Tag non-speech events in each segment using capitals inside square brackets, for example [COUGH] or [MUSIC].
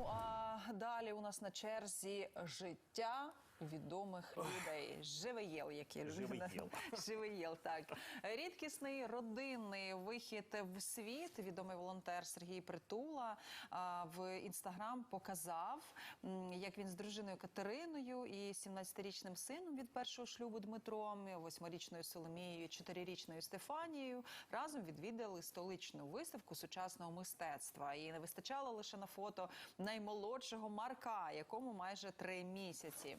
Ну а далі у нас на черзі життя відомих людей. Живеєл, як я люблю. [LAUGHS] Живеєл. Живеєл, так. Рідкісний родинний вихід в світ. Відомий волонтер Сергій Притула в інстаграм показав, як він з дружиною Катериною і 17-річним сином від першого шлюбу Дмитром, 8-річною Соломією, 4-річною Стефанією разом відвідали столичну виставку сучасного мистецтва. І не вистачало лише на фото наймолодшого Марка, якому майже три місяці.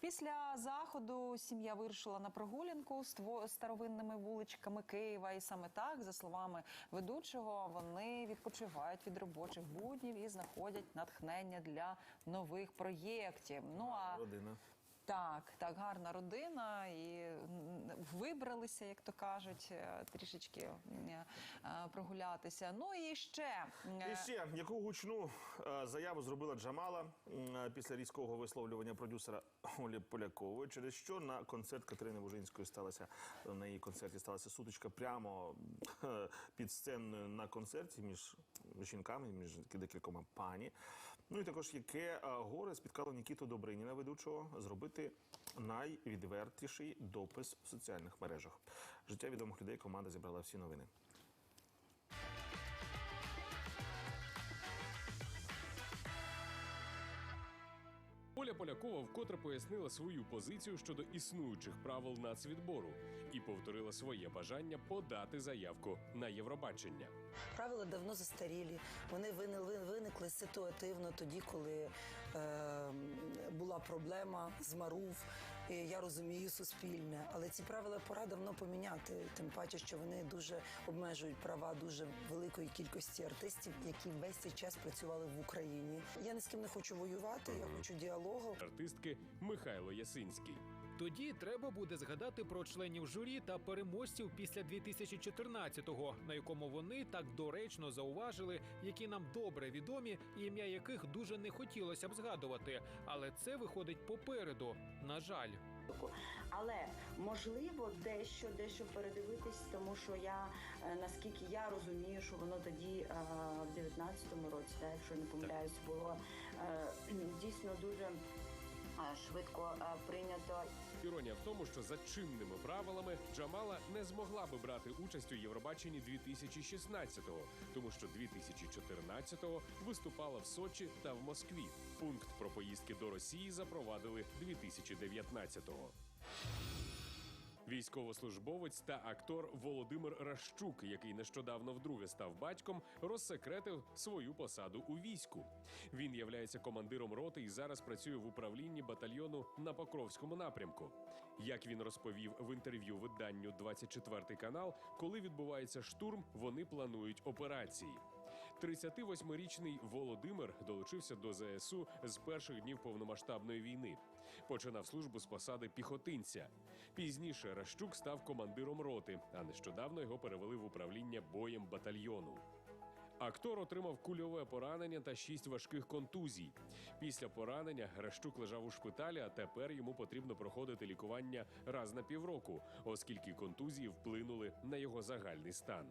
Після заходу сім'я вирушила на прогулянку з старовинними вуличками Києва. І саме так, за словами ведучого, вони відпочивають від робочих буднів і знаходять натхнення для нових проєктів. Ну а Родина. Так, так, гарна родина, і вибралися, як то кажуть, е, трішечки е, прогулятися. Ну і ще е, І ще яку гучну е, заяву зробила Джамала е, після різкого висловлювання продюсера Олі Полякової, через що на концерт Катерини Бужинської сталася на її концерті сталася сутичка прямо е, під сценою на концерті між жінками, між декількома пані. Ну і також яке е, горе спіткало Нікіту Добриніна, ведучого, зробити найвідвертіший допис в соціальних мережах. Життя відомих людей команда зібрала всі новини. Оля Полякова вкотре пояснила свою позицію щодо існуючих правил нацвідбору і повторила своє бажання подати заявку на Євробачення. Правила давно застарілі. Вони виникли, ситуативно тоді, коли була проблема з Марув. І я розумію суспільне, але ці правила пора давно поміняти. Тим паче, що вони дуже обмежують права дуже великої кількості артистів, які весь цей час працювали в Україні. Я ні з ким не хочу воювати, я хочу діалогу. Артистки Михайло Ясинський. Тоді треба буде згадати про членів журі та переможців після 2014-го, на якому вони так доречно зауважили, які нам добре відомі, і ім'я яких дуже не хотілося б згадувати. Але це виходить попереду. На жаль. Але можливо дещо дещо передивитись, тому що я е, наскільки я розумію, що воно тоді е, в 19-му році, так, якщо не помиляюсь, було е, [CLEARS THROAT] дійсно дуже швидко прийнято Іронія в тому, що за чинними правилами Джамала не змогла би брати участь у Євробаченні 2016-го, тому що 2014-го виступала в Сочі та в Москві. Пункт про поїздки до Росії запровадили 2019-го. Військовослужбовець та актор Володимир Ращук, який нещодавно вдруге став батьком, розсекретив свою посаду у війську. Він являється командиром роти і зараз працює в управлінні батальйону на Покровському напрямку. Як він розповів в інтерв'ю виданню 24 канал, коли відбувається штурм, вони планують операції. 38-річний Володимир долучився до ЗСУ з перших днів повномасштабної війни. Починав службу з посади піхотинця. Пізніше Ращук став командиром роти, а нещодавно його перевели в управління боєм батальйону. Актор отримав кульове поранення та шість важких контузій. Після поранення Гращук лежав у шпиталі, а тепер йому потрібно проходити лікування раз на півроку, оскільки контузії вплинули на його загальний стан.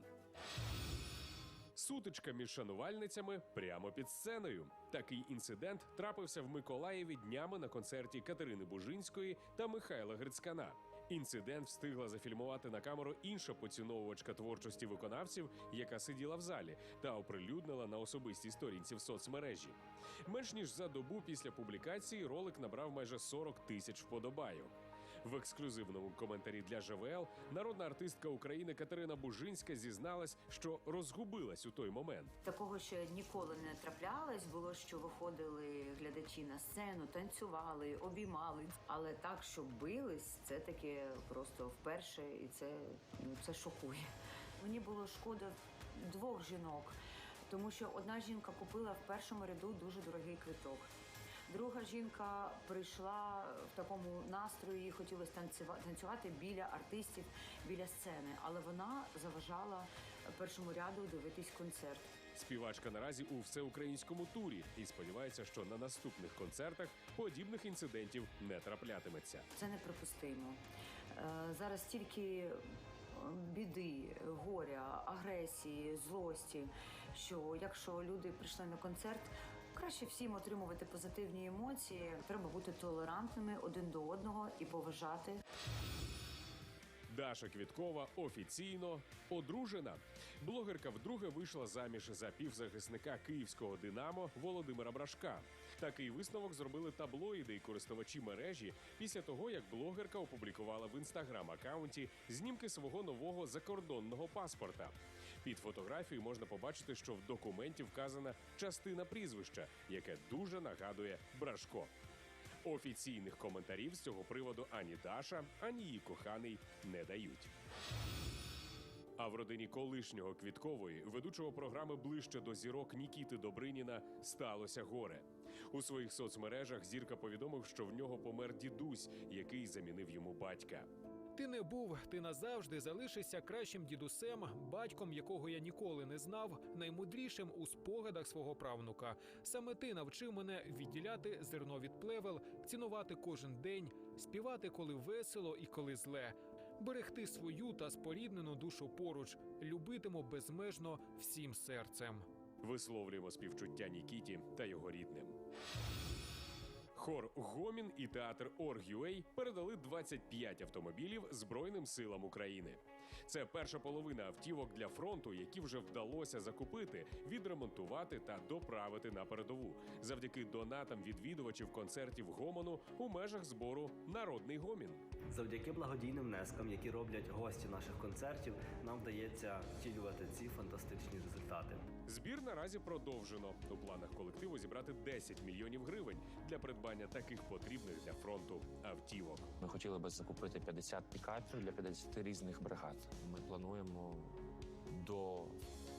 Сутичка між шанувальницями прямо під сценою. Такий інцидент трапився в Миколаєві днями на концерті Катерини Бужинської та Михайла Грицькана. Інцидент встигла зафільмувати на камеру інша поціновувачка творчості виконавців, яка сиділа в залі та оприлюднила на особистій сторінці в соцмережі. Менш ніж за добу після публікації ролик набрав майже 40 тисяч вподобайок. В ексклюзивному коментарі для ЖВЛ народна артистка України Катерина Бужинська зізналась, що розгубилась у той момент. Такого ще ніколи не траплялось. Було, що виходили глядачі на сцену, танцювали, обіймали. Але так, що бились, це таке просто вперше, і це, ну, це шокує. Мені було шкода двох жінок, тому що одна жінка купила в першому ряду дуже дорогий квиток. Друга жінка прийшла в такому настрої, їй хотілося танцюва- танцювати біля артистів, біля сцени, але вона заважала першому ряду дивитись концерт. Співачка наразі у всеукраїнському турі і сподівається, що на наступних концертах подібних інцидентів не траплятиметься. Це неприпустимо. Е, Зараз стільки е, біди, горя, агресії, злості, що якщо люди прийшли на концерт, Краще всім отримувати позитивні емоції. Треба бути толерантними один до одного і поважати. Даша Квіткова офіційно одружена. Блогерка вдруге вийшла заміж за півзахисника київського Динамо Володимира Брашка. Такий висновок зробили таблоїди і користувачі мережі після того, як блогерка опублікувала в інстаграм-акаунті знімки свого нового закордонного паспорта. Під фотографією можна побачити, що в документі вказана частина прізвища, яке дуже нагадує Брашко. Офіційних коментарів з цього приводу ані Даша, ані її коханий не дають. А в родині колишнього квіткової, ведучого програми ближче до зірок Нікіти Добриніна, сталося горе. У своїх соцмережах зірка повідомив, що в нього помер дідусь, який замінив йому батька. Ти не був, ти назавжди залишишся кращим дідусем, батьком, якого я ніколи не знав, наймудрішим у спогадах свого правнука. Саме ти навчив мене відділяти зерно від плевел, цінувати кожен день, співати, коли весело і коли зле, берегти свою та споріднену душу поруч, любитиму безмежно всім серцем. Висловлюємо співчуття Нікіті та його рідним. Хор Гомін і театр Орг.ЮА передали 25 автомобілів Збройним силам України. Це перша половина автівок для фронту, які вже вдалося закупити, відремонтувати та доправити на передову завдяки донатам відвідувачів концертів гомону у межах збору Народний гомін. Завдяки благодійним внескам, які роблять гості наших концертів, нам вдається втілювати ці фантастичні результати. Збір наразі продовжено. У планах колективу зібрати 10 мільйонів гривень для придбання таких потрібних для фронту автівок. Ми хотіли би закупити 50 пікапів для 50 різних бригад. Ми плануємо до,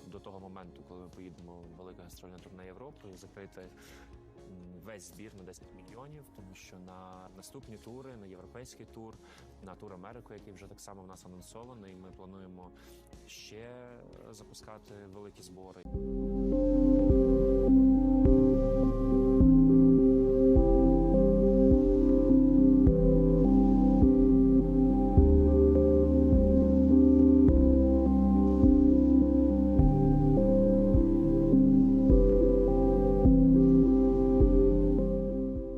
до того моменту, коли ми поїдемо в велике гастрольне турне Європи, закрити весь збір на 10 мільйонів, тому що на наступні тури, на європейський тур, на тур Америку, який вже так само в нас анонсований. Ми плануємо ще запускати великі збори.